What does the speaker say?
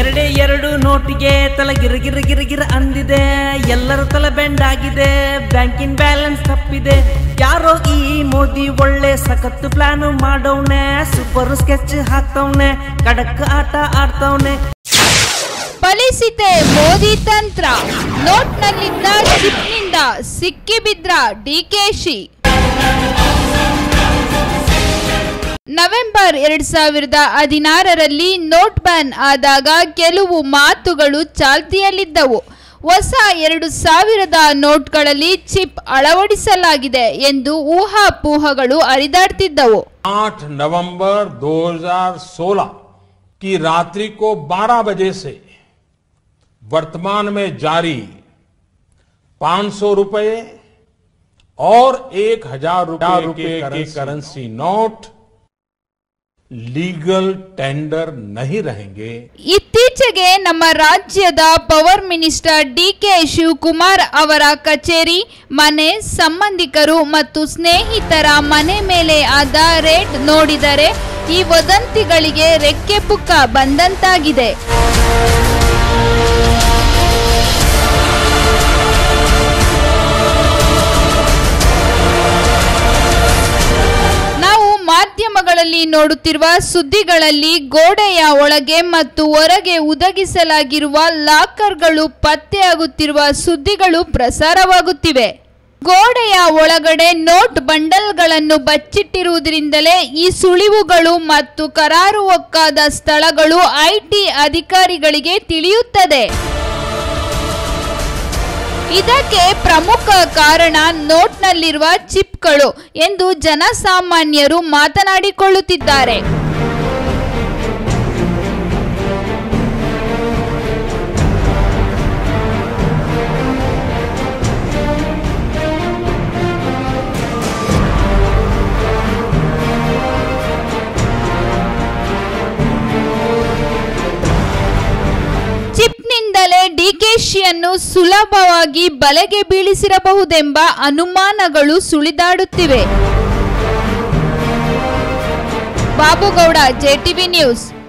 ಎರಡೇ ಎರಡು ನೋಟಿಗೆ ತಲೆ ಗಿರಗಿರ ಗಿರಗಿರ ಗಿರ ಗಿರ ಅಂದಿದೆ. ಎಲ್ಲರ ತಲೆ ಬೆಂಡ್ ಆಗಿದೆ. ಬ್ಯಾಂಕಿನ ಬ್ಯಾಲೆನ್ಸ್ ತಪ್ಪಿದೆ. ಯಾರೋ ಈ ಮೋದಿ ಒಳ್ಳೆ ಸಖತ್ತು ಪ್ಲಾನ್ ಮಾಡವ್ನೆ. ಸೂಪರ್ ಸ್ಕೆಚ್ ಹಾಕ್ತವ್ನೆ. ಕಡಕ್ ಆಟ ಆಡ್ತವ್ನೆ. ಫಲಿಸಿತೆ ಮೋದಿ ತಂತ್ರ. ನೋಟ್ನಲ್ಲಿದ್ದ ಸಿಪ್ನಿಂದ ಸಿಕ್ಕಿಬಿದ್ರ ಡಿಕೆಶಿ ನವೆಂಬರ್ ಎರಡ್ ಸಾವಿರದ ಹದಿನಾರರಲ್ಲಿ ನೋಟ್ ಬ್ಯಾನ್ ಆದಾಗ ಕೆಲವು ಮಾತುಗಳು ಚಾಲ್ತಿಯಲ್ಲಿದ್ದವು ಹೊಸ ಎರಡು ಸಾವಿರದ ನೋಟ್ಗಳಲ್ಲಿ ಚಿಪ್ ಅಳವಡಿಸಲಾಗಿದೆ ಎಂದು ಊಹಾಪೋಹಗಳು ಹರಿದಾಡ್ತಿದ್ದವು 8 नवंबर 2016 की रात्रि को 12 बजे से वर्तमान में जारी 500 रुपए और 1000 रुपए के करेंसी नोट ಲೀಗಲ್ ಟೆಂಡರ್ ನಹಿ ಇತ್ತೀಚೆಗೆ ನಮ್ಮ ರಾಜ್ಯದ power minister D K Shivakumar ಅವರ ಕಚೇರಿ ಮನೆ ಸಂಬಂಧಿಕರು ಮತ್ತು ಸ್ನೇಹಿತರ ಮನೆ ಮೇಲೆ ಆದ ರೇಟ್ ನೋಡಿದರೆ ಈ ವದಂತಿಗಳಿಗೆ ರೆಕ್ಕೆ ಪುಕ್ಕ ಬಂದಂತಾಗಿದೆ. ಮಾಧ್ಯಮಗಳಲ್ಲಿ ನೋಡುತ್ತಿರುವ ಸುದ್ದಿಗಳಲ್ಲಿ ಗೋಡೆಯ ಒಳಗೆ ಮತ್ತು ಹೊರಗೆ ಒದಗಿಸಲಾಗಿರುವ ಲಾಕರ್ಗಳು ಪತ್ತೆಯಾಗುತ್ತಿರುವ ಸುದ್ದಿಗಳು ಪ್ರಸಾರವಾಗುತ್ತಿವೆ. ಗೋಡೆಯ ಒಳಗಡೆ ನೋಟ್ ಬಂಡಲ್ಗಳನ್ನು ಬಚ್ಚಿಟ್ಟಿರುವುದರಿಂದಲೇ ಈ ಸುಳಿವುಗಳು ಮತ್ತು ಕರಾರುವಕ್ಕಾದ ಸ್ಥಳಗಳು ಐಟಿ ಅಧಿಕಾರಿಗಳಿಗೆ ತಿಳಿಯುತ್ತದೆ. ಇದಕ್ಕೆ ಪ್ರಮುಖ ಕಾರಣ ನೋಟ್ನಲ್ಲಿರುವ ಚಿಪ್ಗಳು ಎಂದು ಜನಸಾಮಾನ್ಯರು ಮಾತನಾಡಿಕೊಳ್ಳುತ್ತಿದ್ದಾರೆ. ಡಿಕೆಶಿಯನ್ನು ಸುಲಭವಾಗಿ ಬಲೆಗೆ ಬೀಳಿಸಿರಬಹುದೆಂಬ ಅನುಮಾನಗಳು ಸುಳಿದಾಡುತ್ತಿವೆ. Babu Gowda JTV news.